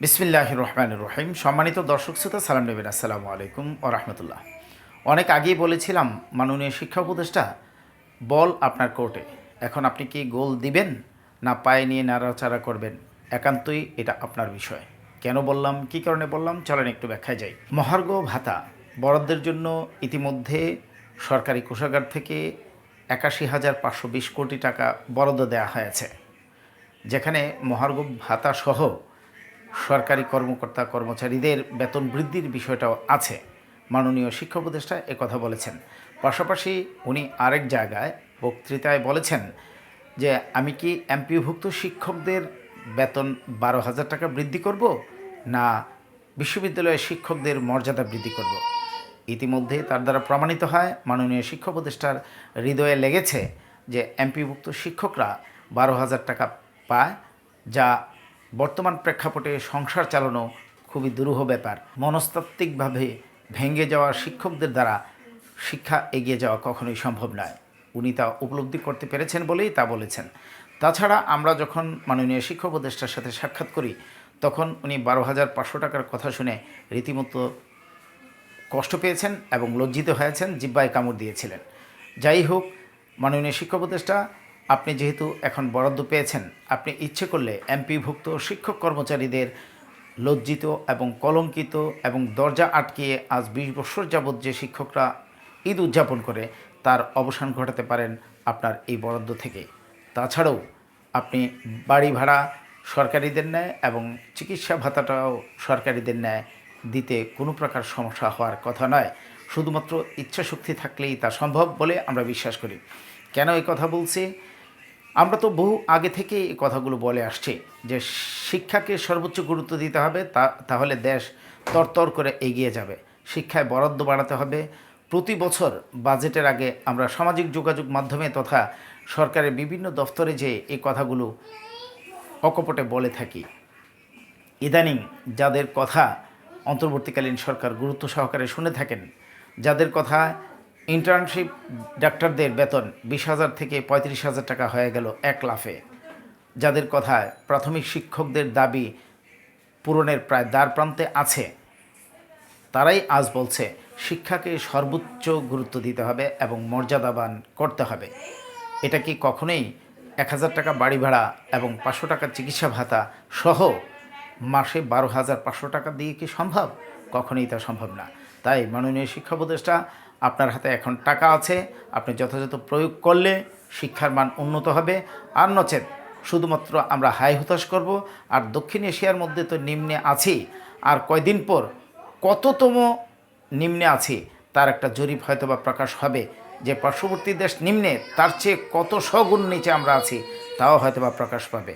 বিসমিল্লাহ রহমান রহিম সম্মানিত দর্শক শ্রোতা, সালাম নেবেন। আসসালামু আলাইকুম ও রহমতুল্লাহ। অনেক আগেই বলেছিলাম, মাননীয় শিক্ষা উপদেষ্টা, বল আপনার কোর্টে। এখন আপনি কি গোল দিবেন না পায়ে নিয়ে নাড়াচাড়া করবেন? একান্তই এটা আপনার বিষয়। কেন বললাম, কি কারণে বললাম? চলেন একটু ব্যাখ্যায় যাই। মহার্ঘ ভাতা, বরাদ্দের জন্য ইতিমধ্যে সরকারি কোষাগার থেকে একাশি হাজার পাঁচশো বিশ কোটি টাকা বরাদ্দ দেওয়া হয়েছে। যেখানে মহার্ঘ ভাতা সহ সরকারি কর্মকর্তা কর্মচারীদের বেতন বৃদ্ধির বিষয়টাও আছে। মাননীয় শিক্ষা উপদেষ্টা কথা বলেছেন। পাশাপাশি উনি আরেক জায়গায় বক্তৃতায় বলেছেন যে, আমি কি এমপিভুক্ত শিক্ষকদের বেতন বারো হাজার টাকা বৃদ্ধি করব, না বিশ্ববিদ্যালয়ের শিক্ষকদের মর্যাদা বৃদ্ধি করব? ইতিমধ্যে তার দ্বারা প্রমাণিত হয়, মাননীয় শিক্ষা উপদেষ্টার হৃদয়ে লেগেছে যে এমপিভুক্ত শিক্ষকরা বারো হাজার টাকা পায়, যা বর্তমান প্রেক্ষাপটে সংসার চালানো খুবই দুরূহ ব্যাপার। মনস্তাত্ত্বিকভাবে ভেঙে যাওয়া শিক্ষকদের দ্বারা শিক্ষা এগিয়ে যাওয়া কখনোই সম্ভব নয়। উনি তা উপলব্ধি করতে পেরেছেন বলেই তা বলেছেন। তাছাড়া আমরা যখন মাননীয় শিক্ষক উপদেষ্টার সাথে সাক্ষাৎ করি, তখন উনি বারো হাজার পাঁচশো টাকার কথা শুনে রীতিমতো কষ্ট পেয়েছেন এবং লজ্জিত হয়েছেন, জিব্বায় কামড় দিয়েছিলেন। যাই হোক, মাননীয় শিক্ষক উপদেষ্টা আপনি যেহেতু এখন বরাদ্দ পেয়েছেন, আপনি ইচ্ছে করলে এমপিভুক্ত শিক্ষক কর্মচারীদের লজ্জিত এবং কলঙ্কিত এবং দরজা আটকিয়ে আজ বিশ বছর যাবৎ যে শিক্ষকরা ঈদ উদযাপন করে, তার অবসান ঘটাতে পারেন আপনার এই বরাদ্দ থেকে। তাছাড়াও আপনি বাড়ি ভাড়া সরকারিদের ন্যায় এবং চিকিৎসা ভাতাটাও সরকারিদের ন্যায় দিতে কোনো প্রকার সমস্যা হওয়ার কথা নয়। শুধুমাত্র ইচ্ছাশক্তি থাকলেই তা সম্ভব বলে আমরা বিশ্বাস করি। কেন এই কথা বলছি? আমরা তো বহু আগে থেকে এই কথাগুলো বলে আসছি যে শিক্ষাকে সর্বোচ্চ গুরুত্ব দিতে হবে, তা, তাহলে দেশ তরতর করে এগিয়ে যাবে। শিক্ষায় বরাদ্দ বাড়াতে হবে। প্রতি বছর বাজেটের আগে আমরা সামাজিক যোগাযোগ মাধ্যমে তথা সরকারের বিভিন্ন দফতরে যে এই কথাগুলো অকপটে বলে থাকি। ইদানিং যাদের কথা অন্তর্বর্তীকালীন সরকার গুরুত্ব সহকারে শুনে থাকেন, যাদের কথা ইন্টার্নশিপ ডাক্তারদের বেতন বিশ হাজার থেকে পঁয়ত্রিশ হাজার টাকা হয়ে গেল এক লাফে। যাদের কথায় প্রাথমিক শিক্ষকদের দাবি পূরণের প্রায় দ্বার প্রান্তে আছে। তারাই আজ বলছে, শিক্ষাকে সর্বোচ্চ গুরুত্ব দিতে হবে এবং মর্যাদাবান করতে হবে। এটা কি কখনোই এক হাজার টাকা বাড়ি ভাড়া এবং পাঁচশো টাকার চিকিৎসা ভাতা সহ মাসে বারো হাজার পাঁচশো টাকা দিয়ে কি সম্ভব? কখনোই তা সম্ভব না। তাই মাননীয় শিক্ষা উপদেষ্টা আপনার হাতে এখন টাকা আছে, আপনি যথাযথ প্রয়োগ করলে শিক্ষার মান উন্নত হবে। আর নচেত, শুধুমাত্র আমরা হাই হতাশ করব, আর দক্ষিণ এশিয়ার মধ্যে তো নিম্নে আছি। আর কয়দিন পর কততম নিম্নে আছি, তার একটা জরিপ হয়তো বা প্রকাশ হবে। যে পার্শ্ববর্তী দেশ নিম্নে, তার চেয়ে কত সগুণ নিচে আমরা আছি, তাও হয়তো বা প্রকাশ পাবে।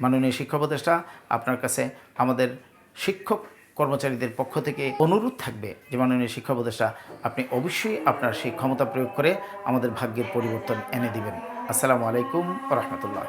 মাননীয় শিক্ষা উপদেষ্টা, আপনার কাছে আমাদের শিক্ষক কর্মচারীদের পক্ষ থেকে অনুরোধ থাকবে যে মাননীয় শিক্ষা উপদেষ্টা, আপনি অবশ্যই আপনার সেই ক্ষমতা প্রয়োগ করে আমাদের ভাগ্যের পরিবর্তন এনে দিবেন। আসসালামু আলাইকুম রহমতুল্লাহ।